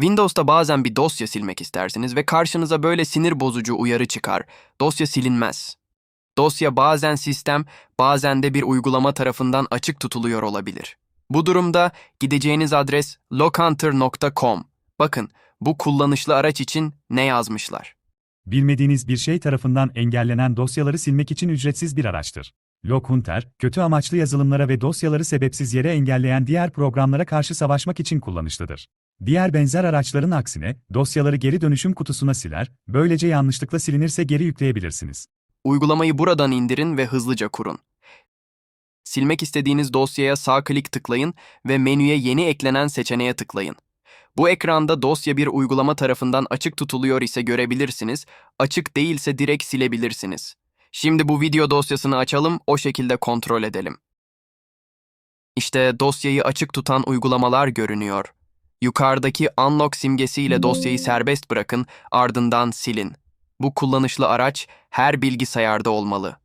Windows'ta bazen bir dosya silmek istersiniz ve karşınıza böyle sinir bozucu uyarı çıkar. Dosya silinmez. Dosya bazen sistem, bazen de bir uygulama tarafından açık tutuluyor olabilir. Bu durumda gideceğiniz adres lockhunter.com. Bakın, bu kullanışlı araç için ne yazmışlar? Bilmediğiniz bir şey tarafından engellenen dosyaları silmek için ücretsiz bir araçtır. Lockhunter, kötü amaçlı yazılımlara ve dosyaları sebepsiz yere engelleyen diğer programlara karşı savaşmak için kullanışlıdır. Diğer benzer araçların aksine, dosyaları geri dönüşüm kutusuna siler, böylece yanlışlıkla silinirse geri yükleyebilirsiniz. Uygulamayı buradan indirin ve hızlıca kurun. Silmek istediğiniz dosyaya sağ klik tıklayın ve menüye yeni eklenen seçeneğe tıklayın. Bu ekranda dosya bir uygulama tarafından açık tutuluyor ise görebilirsiniz, açık değilse direkt silebilirsiniz. Şimdi bu video dosyasını açalım, o şekilde kontrol edelim. İşte dosyayı açık tutan uygulamalar görünüyor. Yukarıdaki unlock simgesiyle dosyayı serbest bırakın, ardından silin. Bu kullanışlı araç her bilgisayarda olmalı.